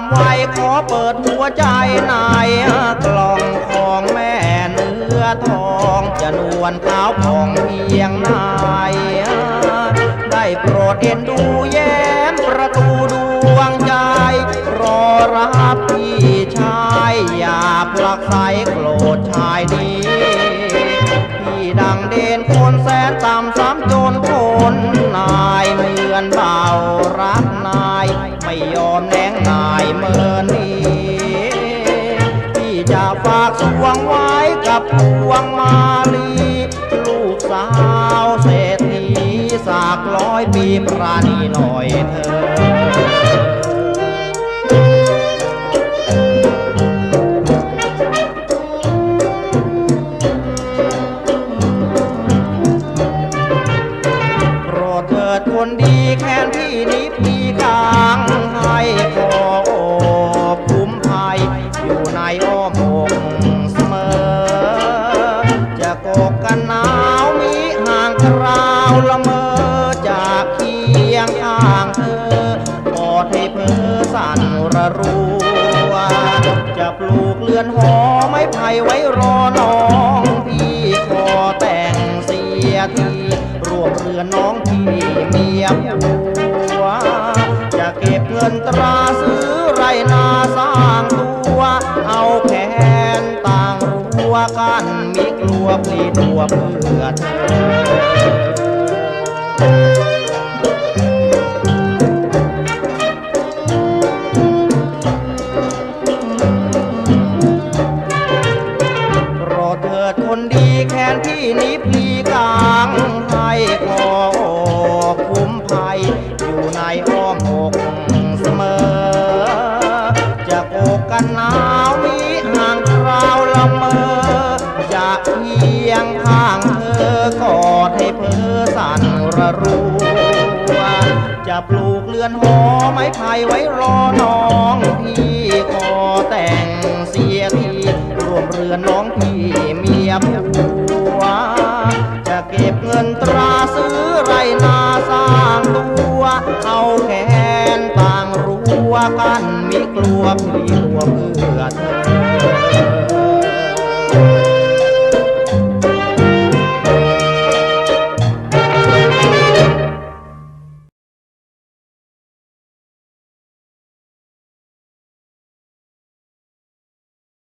ขอเปิดหัวใจนายกล่องของแม่เนื้อทองจะนวลขาวผ่องเพียงนายได้โปรดเอ็นดูแย้มประตูดวงใจ รอรับพี่ชายอย่าผลักไสโกรธชายนี้พี่ดังเด่นคนแสนต่ำซ้ำจนคนนายเหมือนบาากสวงไว้กับพวงมาลีลูกสาวเศรษฐีสากร้อยปีปราณีหน่อยเธอโปรดเถิดคนดีแค้ จะโกกันหนาวมีห่างคราวละเมอจากเคียงข้างเธอกอดให้เพ้อสั่นระรัวจะปลูกเรือนหอไม้ไผ่ไว้รอน้องพี่ขอแต่งเสียทีรวมเรือนน้องพี่เมียผัวจะเก็บเงินตราซื้อไรนาสร้างตัวเอาแข วกันมีกลัวปลีตัวเพื่อเธอเถิดคนดีแค้นที่นี้พลีกลางให้ขอคุ้มภัย อยู่ในอ้อมอกเสมอ จะโกกกันนา ข้างเธอกอดให้เพ้อสั่นระรัวจะปลูกเรือนหอไม้ไผ่ไว้รอน้องพี่ขอแต่งเสียทีรวมเรือนน้องพี่เมียผัวจะเก็บเงินตราซื้อไรนาสร้างตัว เอาแขนต่างรัวกันมีกลัวเพื่อเธอ